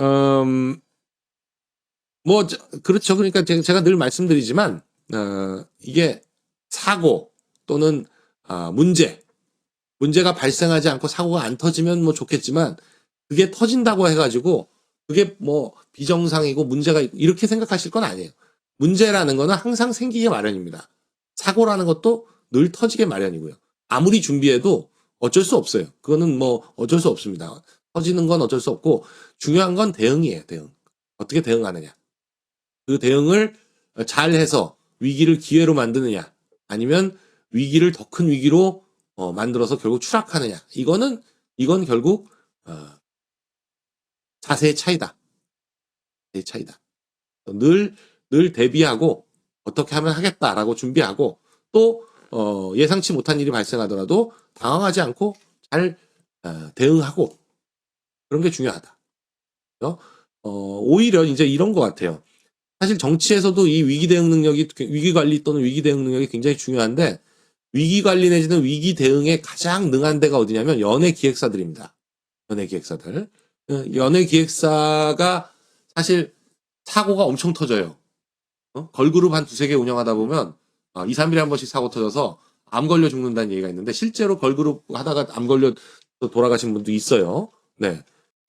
음, 뭐 저- 그렇죠. 그러니까 제가, 늘 말씀드리지만 어, 이게 사고 또는 아, 문제 문제가 발생하지 않고 사고가 안 터지면 뭐 좋겠지만 그게 터진다고 해가지고 그게 뭐 비정상이고 문제가 이렇게 생각하실 건 아니에요. 문제라는 거는 항상 생기게 마련입니다. 사고라는 것도 늘 터지게 마련이고요. 아무리 준비해도 어쩔 수 없어요. 그거는 뭐 어쩔 수 없습니다. 터지는 건 어쩔 수 없고 중요한 건 대응이에요. 대응. 어떻게 대응하느냐. 그 대응을 잘 해서 위기를 기회로 만드느냐 아니면 위기를 더 큰 위기로 어, 만들어서 결국 추락하느냐. 이거는 이건 결국 어, 자세의 차이다. 자세의 차이다. 늘, 늘 대비하고 어떻게 하면 하겠다라고 준비하고 또 어, 예상치 못한 일이 발생하더라도 당황하지 않고 잘 어, 대응하고 그런 게 중요하다. 그래서, 어, 오히려 이제 이런 것 같아요. 사실 정치에서도 이 위기 대응 능력이 위기 관리 또는 위기 대응 능력이 굉장히 중요한데 위기 관리 내지는 위기 대응에 가장 능한 데가 어디냐면 연예 기획사들입니다. 연예 기획사들. 어, 연예 기획사가 사실 사고가 엄청 터져요. 어? 걸그룹 한 두세 개 운영하다 보면 어, 2, 3일에 한 번씩 사고 터져서 암 걸려 죽는다는 얘기가 있는데 실제로 걸그룹 하다가 암 걸려 또 돌아가신 분도 있어요. 네.